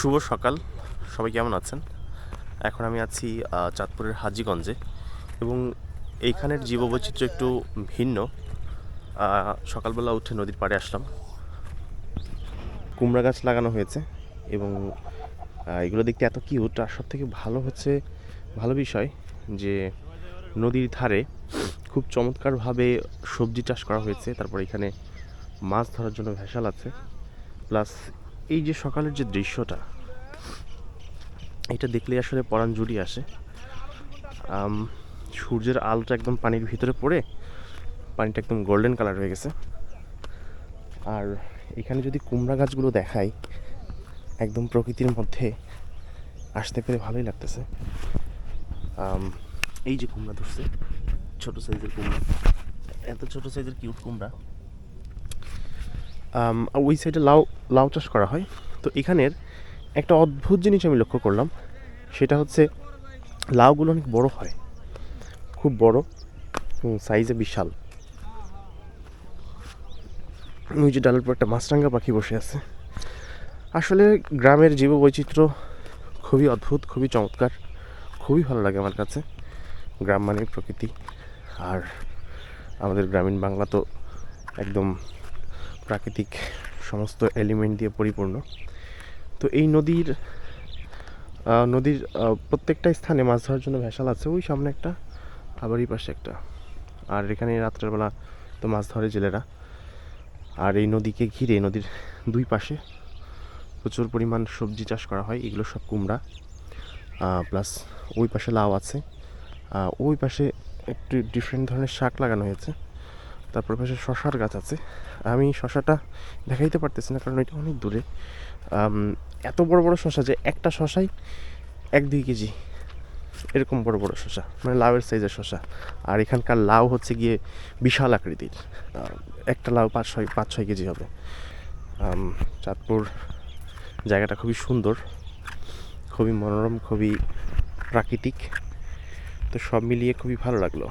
শুভ সকাল। সবাই কেমন আছেন? এখন আমি আছি চাঁদপুরের হাজিগঞ্জে এবং এইখানের জীববৈচিত্র্য একটু ভিন্ন। সকালবেলা উঠে নদীর পাড়ে আসলাম। কুমড়া গাছ লাগানো হয়েছে এবং এগুলো দেখতে এত কিউট। আর সব থেকে ভালো হচ্ছে, ভালো বিষয় যে নদীর ধারে খুব চমৎকারভাবে সবজি চাষ করা হয়েছে। তারপর এখানে মাছ ধরার জন্য ভেসাল আছে। প্লাস এই যে সকালের যে দৃশ্যটা, এটা দেখলে আসলে পরাণ জুড়িয়ে আসে সূর্যের আলোটা একদম পানির ভিতরে পড়ে, পানিটা একদম গোল্ডেন কালার হয়ে গেছে। আর এখানে যদি কুমড়া গাছগুলো দেখাই, একদম প্রকৃতির মধ্যে আসতে পেরে ভালোই লাগতেছে। এই যে কুমড়া ধরছে, ছোটো সাইজের কুমড়া, এত ছোট সাইজের কিউট কুমড়া। ওই সাইডে লাউ লাউ চাষ করা হয়। তো এখানের একটা অদ্ভুত জিনিস আমি লক্ষ্য করলাম, সেটা হচ্ছে লাউগুলো অনেক বড় হয়। খুব বড় সাইজে বিশাল। ওই যে ডালের পর একটা মাছরাঙ্গা পাখি বসে আছে। আসলে গ্রামের জীববৈচিত্র্য খুবই অদ্ভুত, খুবই চমৎকার, খুবই ভালো লাগে আমার কাছে। গ্রাম মানে প্রকৃতি। আর আমাদের গ্রামীণ বাংলা তো একদম প্রাকৃতিক সমস্ত এলিমেন্ট দিয়ে পরিপূর্ণ। তো এই নদীর নদীর প্রত্যেকটা স্থানে মাছ ধরার জন্য ভেসাল আছে। ওই সামনে একটা, আবার এই পাশে একটা। আর এখানে রাত্রের বেলা তো মাছ ধরে জেলেরা। আর এই নদীকে ঘিরে, নদীর দুই পাশে প্রচুর পরিমাণ সবজি চাষ করা হয়। এগুলো সব কুমড়া। প্লাস ওই পাশে লাউ আছে। ওই পাশে একটু ডিফারেন্ট ধরনের শাক লাগানো হয়েছে। তারপর পাশে শশার গাছ আছে। আমি শশাটা দেখাইতে পারতেছি না, কারণ এটা অনেক দূরে। এত বড় বড় শশা যে একটা শশাই এক দুই কেজি। এরকম বড় বড় শশা মানে লাউয়ের সাইজের শশা। আর এখানকার লাউ হচ্ছে গিয়ে বিশাল আকৃতির। একটা লাউ পাঁচ ছয় পাঁচ ছয় কেজি হবে। চাঁদপুর জায়গাটা খুবই সুন্দর, খুবই মনোরম, খুবই প্রাকৃতিক। তো সব মিলিয়ে খুবই ভালো লাগল।